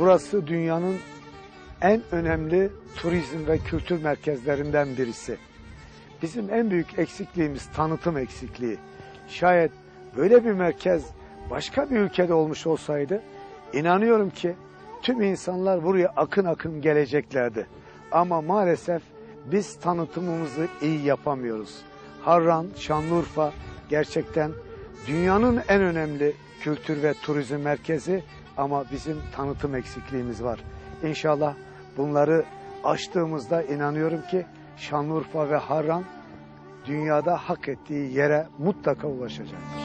Burası dünyanın en önemli turizm ve kültür merkezlerinden birisi. Bizim en büyük eksikliğimiz tanıtım eksikliği. Şayet böyle bir merkez başka bir ülkede olmuş olsaydı inanıyorum ki tüm insanlar buraya akın akın geleceklerdi. Ama maalesef biz tanıtımımızı iyi yapamıyoruz. Harran, Şanlıurfa gerçekten dünyanın en önemli kültür ve turizm merkezi ama bizim tanıtım eksikliğimiz var. İnşallah bunları aştığımızda inanıyorum ki Şanlıurfa ve Harran dünyada hak ettiği yere mutlaka ulaşacaktır.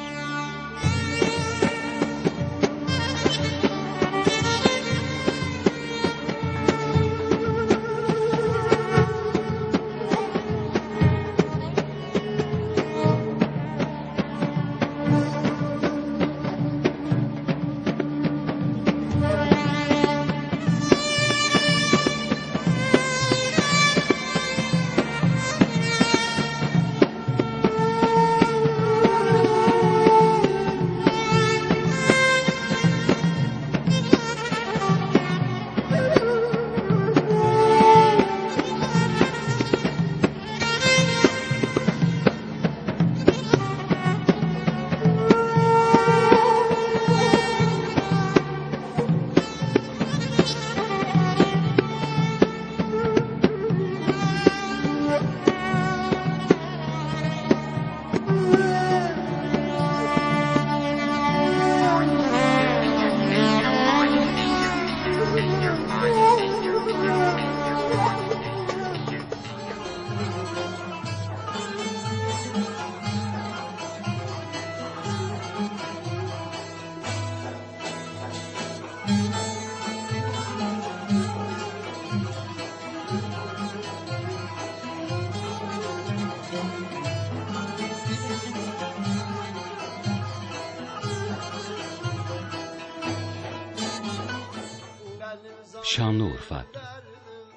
Şanlıurfa,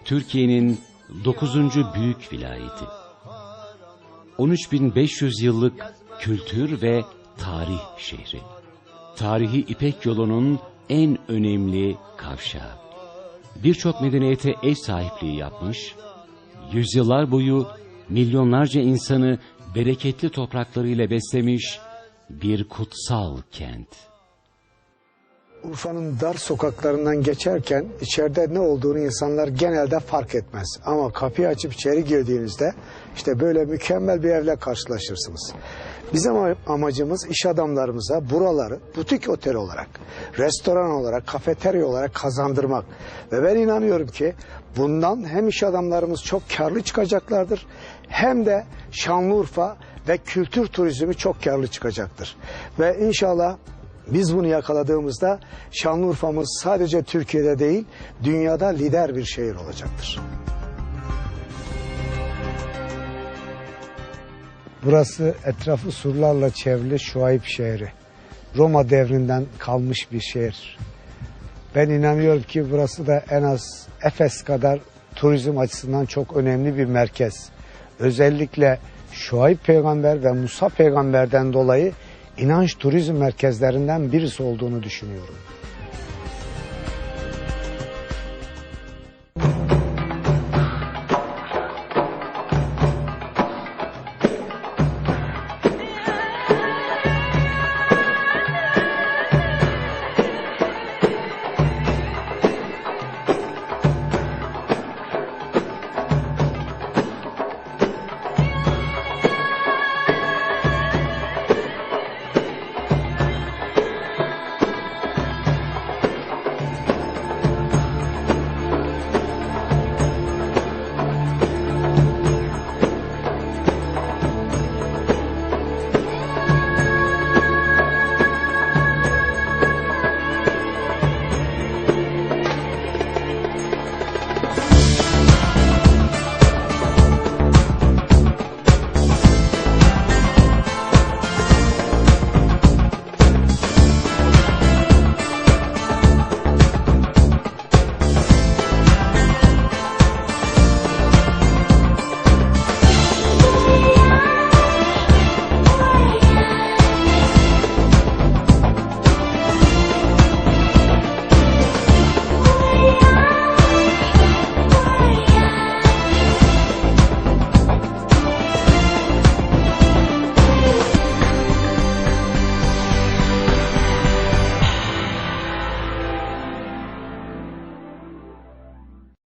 Türkiye'nin 9. büyük vilayeti. 13.500 yıllık kültür ve tarih şehri. Tarihi İpek yolunun en önemli kavşağı. Birçok medeniyete ev sahipliği yapmış, yüzyıllar boyu milyonlarca insanı bereketli topraklarıyla beslemiş bir kutsal kent. Urfa'nın dar sokaklarından geçerken içeride ne olduğunu insanlar genelde fark etmez. Ama kapıyı açıp içeri girdiğinizde işte böyle mükemmel bir evle karşılaşırsınız. Bizim ama- amacımız iş adamlarımıza buraları butik otel olarak, restoran olarak, kafeterya olarak kazandırmak. Ve ben inanıyorum ki bundan hem iş adamlarımız çok karlı çıkacaklardır hem de Şanlıurfa ve kültür turizmi çok karlı çıkacaktır. Ve inşallah biz bunu yakaladığımızda Şanlıurfa'mız sadece Türkiye'de değil, dünyada lider bir şehir olacaktır. Burası etrafı surlarla çevrili Şuayb şehri. Roma devrinden kalmış bir şehir. Ben inanıyorum ki burası da en az Efes kadar turizm açısından çok önemli bir merkez. Özellikle Şuayb peygamber ve Musa peygamberden dolayı inanç turizm merkezlerinden birisi olduğunu düşünüyorum.